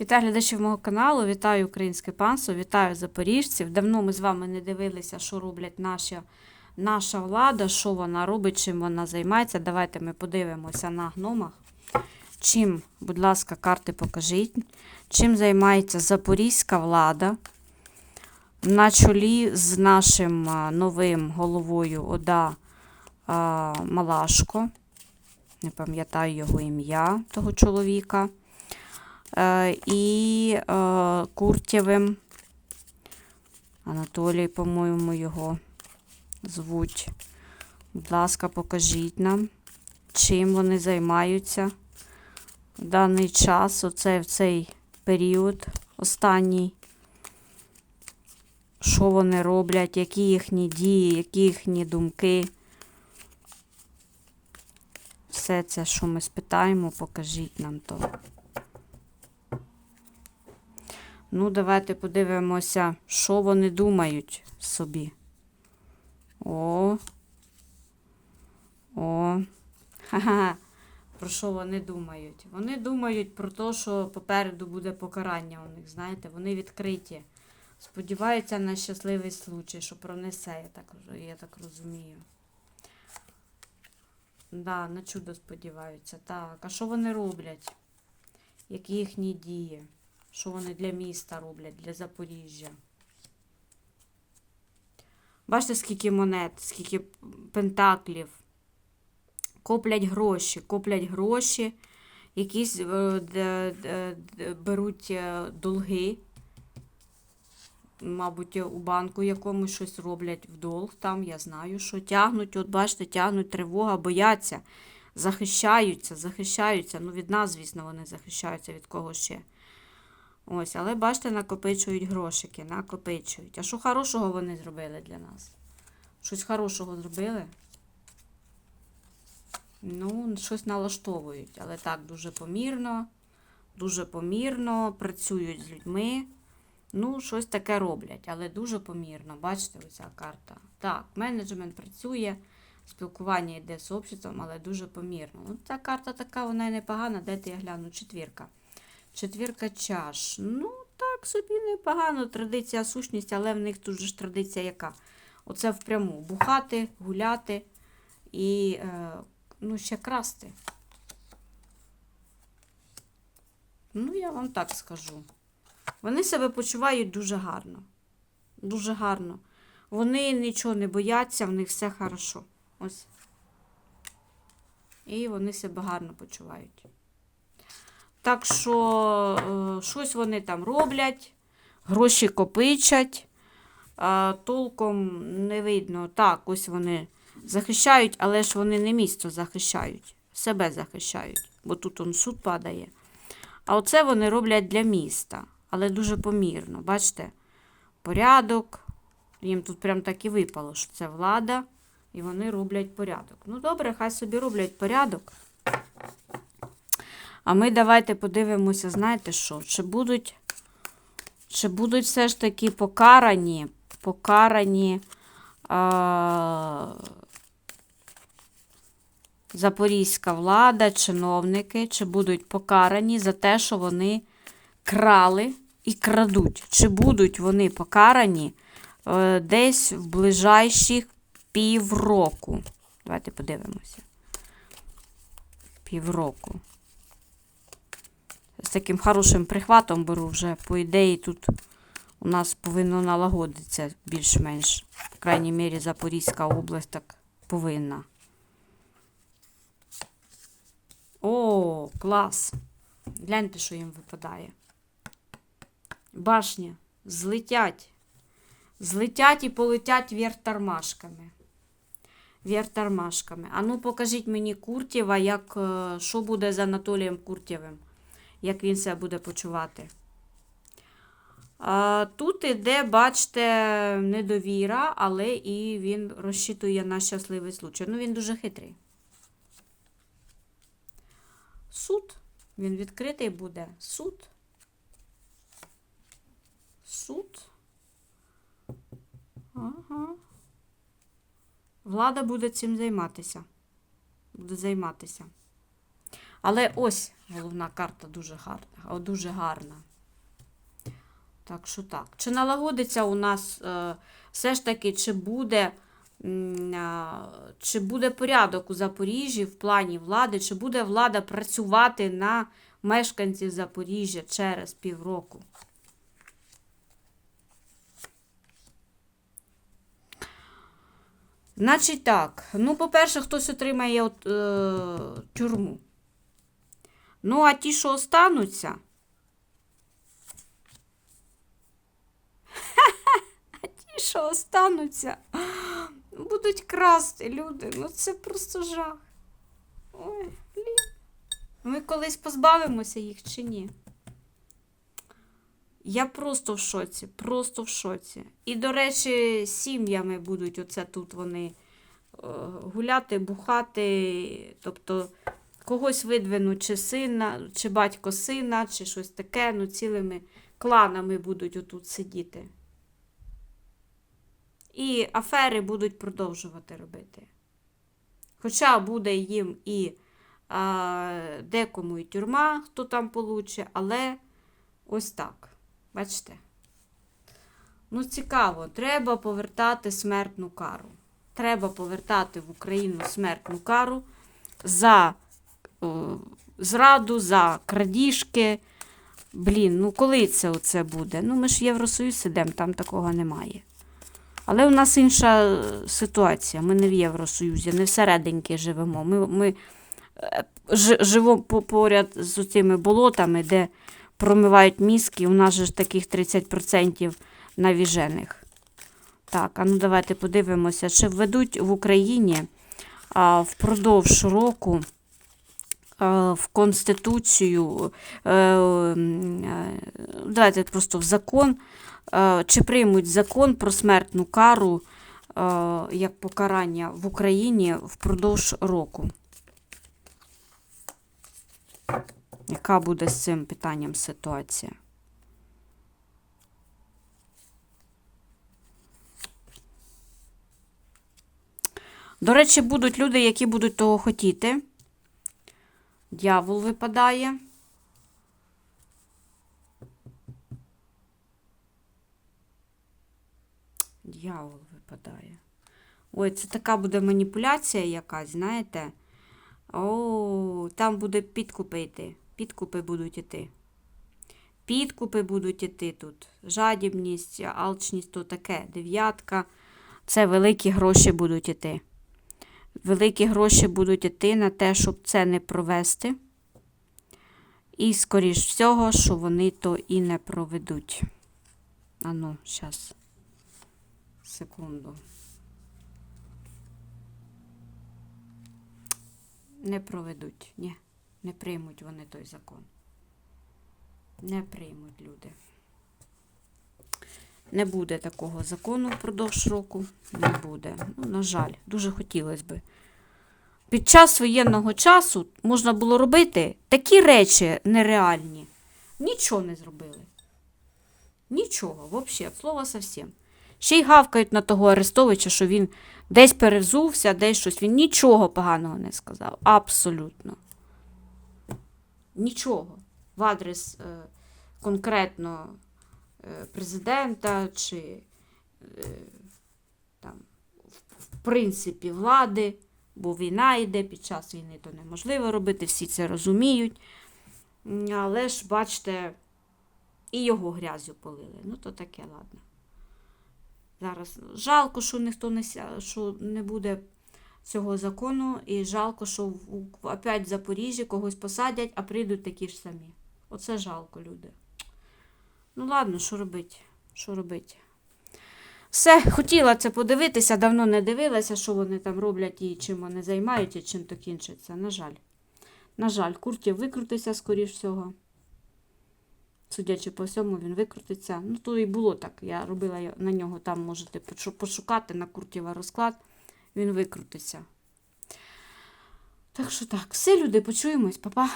Вітаю глядачів мого каналу, вітаю українське панство, вітаю запоріжців. Давно ми з вами не дивилися, що роблять наша, наша влада, що вона робить, чим вона займається. Давайте ми подивимося на гномах. Чим, будь ласка, карти покажіть. Чим займається запорізька влада на чолі з нашим новим головою Ода Малашко. Не пам'ятаю його ім'я того чоловіка. Е, і е, Куртєвим. Анатолій, по-моєму, його звуть. Будь ласка, покажіть нам, чим вони займаються в даний час, оце в цей період останній. Що вони роблять, які їхні дії, які їхні думки. Все це, що ми спитаємо, покажіть нам то. Ну, давайте подивимося, що вони думають собі. О. О. Ха-ха. Про що вони думають? Вони думають про те, що попереду буде покарання у них. Знаєте, вони відкриті. Сподіваються на щасливий случай, що пронесе, я так, я так розумію. Да, на чудо сподіваються. Так, а що вони роблять? Які їхні дії? Що вони для міста роблять, для Запоріжжя? Бачите, скільки монет, скільки пентаклів. Коплять гроші, коплять гроші, якісь е, беруть е, долги. Мабуть, у банку якомусь щось роблять в долг там, я знаю, що тягнуть, от бачите, тягнуть тривога, бояться, захищаються, захищаються. Ну, від нас, звісно, вони захищаються, від кого ще. Ось, але бачите, накопичують грошики, накопичують. А що хорошого вони зробили для нас? Щось хорошого зробили? Ну, щось налаштовують, але так, дуже помірно, дуже помірно, працюють з людьми. Ну, щось таке роблять, але дуже помірно. Бачите, оця карта. Так, менеджмент працює, спілкування йде з обществом, але дуже помірно. Ну, ця карта така, вона і непогана. Дайте я гляну, четвірка. Четвірка чаш. Ну, так собі непогано. Традиція, сущність, але в них тут же ж традиція яка? Оце впряму. Бухати, гуляти і е, ну, ще красти. Ну, я вам так скажу. Вони себе почувають дуже гарно. Дуже гарно. Вони нічого не бояться, в них все хорошо. Ось. І вони себе гарно почувають. Так що е, щось вони там роблять, гроші копичать, толком не видно. Так, ось вони захищають, але ж вони не місто захищають, себе захищають, бо тут он суд падає. А оце вони роблять для міста, але дуже помірно. Бачите? Порядок. Їм тут прям так і випало, що це влада, і вони роблять порядок. Ну, добре, хай собі роблять порядок. А ми давайте подивимося, знаєте що? Чи будуть, чи будуть все ж таки покарані, покарані а, запорізька влада, чиновники, чи будуть покарані за те, що вони крали і крадуть. Чи будуть вони покарані е, десь в ближайших півроку? Давайте подивимося. Півроку. З таким хорошим прихватом беру вже, по ідеї, тут у нас повинно налагодитися більш-менш. В крайній мірі Запорізька область так повинна. О, клас! Гляньте, що їм випадає. Башня. Злетять. Злетять і полетять вверх тормашками. А ну покажіть мені Куртєва, як, е, що буде з Анатолієм Куртєвим, як він себе буде почувати. Тут іде, бачите, недовіра, але і він розчитує на щасливий случай. Ну, він дуже хитрий. Суд. Він відкритий буде. Суд. Суд. Ага. Влада буде цим займатися. Буде займатися. Але ось головна карта дуже гарна. Дуже гарна. Так що так. Чи налагодиться у нас е, все ж таки, чи буде, чи буде порядок у Запоріжжі в плані влади, чи буде влада працювати на мешканців Запоріжжя через півроку? Значить так. Ну, по-перше, хтось отримає от, е, тюрму. Ну, а ті, що остануться. А ті, що остануться, будуть красти люди. Ну це просто жах. Ой, блін. Ми колись позбавимося їх чи ні? Я просто в шоці, просто в шоці. І, до речі, сім'ями будуть оце тут вони е, гуляти, бухати, тобто когось видвинуть, чи сина, чи батько сина, чи щось таке, ну цілими кланами будуть отут сидіти. І афери будуть продовжувати робити. Хоча буде їм і а, декому і тюрма, хто там получить, але ось так. Бачите? Ну, цікаво, треба повертати смертну кару. Треба повертати в Україну смертну кару за зраду, за крадіжки. Блін, ну коли це оце буде? Ну, ми ж Євросоюз сидимо, там такого немає. Але у нас інша е, ситуація. Ми не в Євросоюзі, не всерединки живемо. Ми, ми е, жи- живемо поряд з цими болотами, де промивають мізки. У нас же ж таких 30% навіжених. Так, а ну давайте подивимося, чи введуть в Україні а, впродовж року в Конституцію, е, е, давайте просто в закон, е, чи приймуть закон про смертну кару е, як покарання в Україні впродовж року. Яка буде з цим питанням ситуація? До речі, будуть люди, які будуть того хотіти. Дьявол випадає. Дьявол випадає. Ой, це така буде маніпуляція якась, знаєте? О, там буде підкупи йти. Підкупи будуть йти. Підкупи будуть йти тут. Жадібність, алчність то таке. Дев'ятка. Це великі гроші будуть йти. Великі гроші будуть йти на те, щоб це не провести. І, скоріш всього, що вони то і не проведуть. А ну, зараз. Секунду. Не проведуть. Ні, не приймуть вони той закон. Не приймуть люди. Не буде такого закону впродовж року. Не буде. Ну, на жаль, дуже хотілося би. Під час воєнного часу можна було робити такі речі нереальні. Нічого не зробили. Нічого, взагалі, слова совсем. Ще й гавкають на того Арестовича, що він десь перевзувся, десь щось. Він нічого поганого не сказав. Абсолютно. Нічого. В адрес е, конкретно президента чи е, там, в, принципі влади, бо війна йде, під час війни то неможливо робити, всі це розуміють. Але ж, бачите, і його грязю полили. Ну, то таке, ладно. Зараз жалко, що ніхто не що не буде цього закону, і жалко, що в, опять в Запоріжжі когось посадять, а прийдуть такі ж самі. Оце жалко, люди. Ну ладно, що робити? Що робити? Все, хотіла це подивитися, давно не дивилася, що вони там роблять і чим вони займаються, і чим то кінчиться. На жаль. На жаль, Куртів викрутиться, скоріш всього. Судячи по всьому, він викрутиться. Ну, то і було так. Я робила на нього там, можете пошукати на Куртєва розклад. Він викрутиться. Так що так, все, люди, почуємось, па-па.